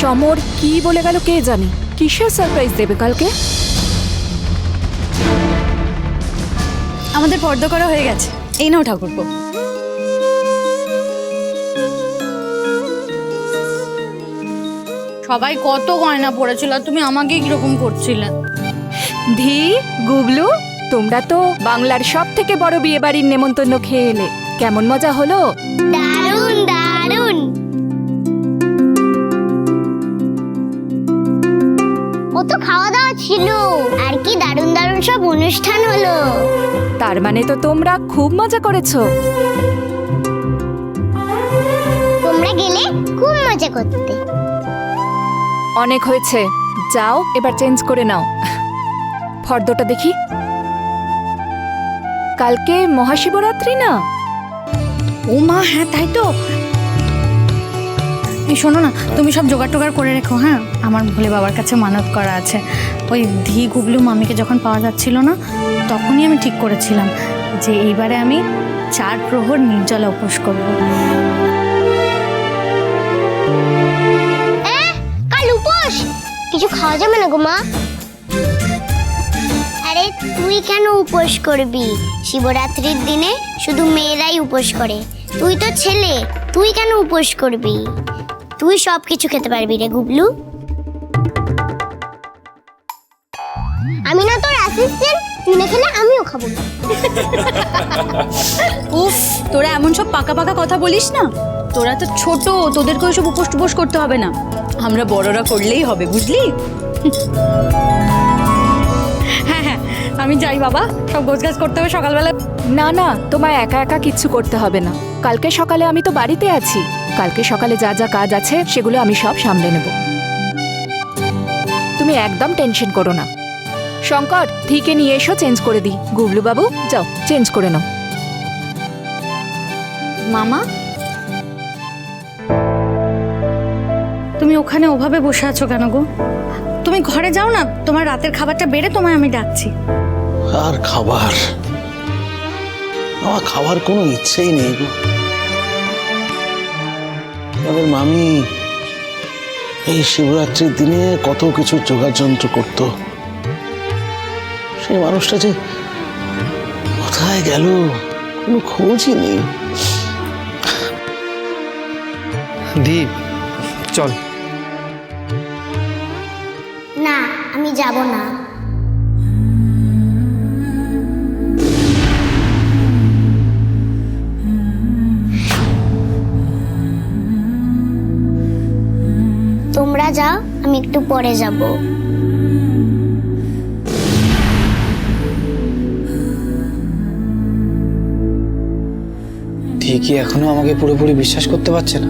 সমর কি বলে গেল কে জানে? কিসের সারপ্রাইজ দেবে কালকে? আমাদের পর্দা করা হয়ে গেছে। এই নাও ঠাকুরপো। সবাই কত গয়না পড়েছিল আর তুমি আমাকে কীরকম করছিলে? ধি গুবলু তোমরা তো বাংলার সব থেকে বড় বিয়ে বাড়ির নেমন্তন্ন খেয়ে এলে। কেমন মজা হলো? কত খাওয়া দাওয়া ছিল। আর কি দারুণ দারুণ সব অনুষ্ঠান হলো। তার মানে তো তোমরা খুব মজা করেছ। তোমরা গেলে খুব মজা করতে। অনেক হয়েছে। যাও এবার চেঞ্জ করে নাও। ফর্দটা দেখি। কালকে মহাশিবরাত্রি না? ও মা হ্যাঁ তাই তো। এই শোনো না, তুমি সব জোগাড় টোগাড় করে রেখো হ্যাঁ? আমার ভোলে বাবার কাছে মানত করা আছে। ওই ধি গুবলু মামিকে যখন পাওয়া যাচ্ছিল না, তখনই আমি ঠিক করেছিলাম যে এইবারে আমি চার প্রহর নির্জলা উপোস করব। কাল উপোস? কিছু খাওয়া যাবে না গো মা? আরে তুই কেন উপোস করবি? শিবরাত্রির দিনে শুধু মেয়েরাই উপোস করে। তুই তো ছেলে, তুই কেন উপোস করবি? তুই সব কিছু খেতে পারবি রে গুবলু। আমি না তোর অ্যাসিস্ট্যান্ট তুই না খেলে আমিও খাব না। উফ তোরা এমন সব পাকা পাকা কথা বলিস না। তোরা তো ছোট তোদেরকে ওইসব উপোস টুপোস করতে হবে না। আমরা বড়রা করলেই হবে বুঝলি? হ্যাঁ হ্যাঁ আমি যাই বাবা সব গোছগাছ করতে হবে সকালবেলা। না না তোমায় একা একা কিচ্ছু করতে হবে না। কালকে সকালে আমি তো বাড়িতে আছি। কালকে সকালে যা যা কাজ আছে সেগুলো আমি সব সামলে নেব। তুমি একদম টেনশন করো না। শঙ্কর ঠিকে নিয়ে এসো চেঞ্জ করে দিই। গুবলু বাবু যাও চেঞ্জ করে নাও। মামা? তুমি ওখানে ওভাবে বসে আছো কেন গো? তুমি ঘরে যাও না তোমার রাতের খাবারটা বেড়ে তোমায় আমি ডাকছি। আর খাবার? আমার খাবার কোনো ইচ্ছেই নেই গো। আমাদের মামি এই শিবরাত্রির দিনে কত কিছু যোগাযন্ত্র করত। সেই মানুষটা যে কোথায় গেল কোনো খোঁজই নেই। দীপ চল। না আমি যাব না। তোমরা যাও আমি একটু পরে যাব। ঠিকই এখনও আমাকে পুরোপুরি বিশ্বাস করতে পারছে না।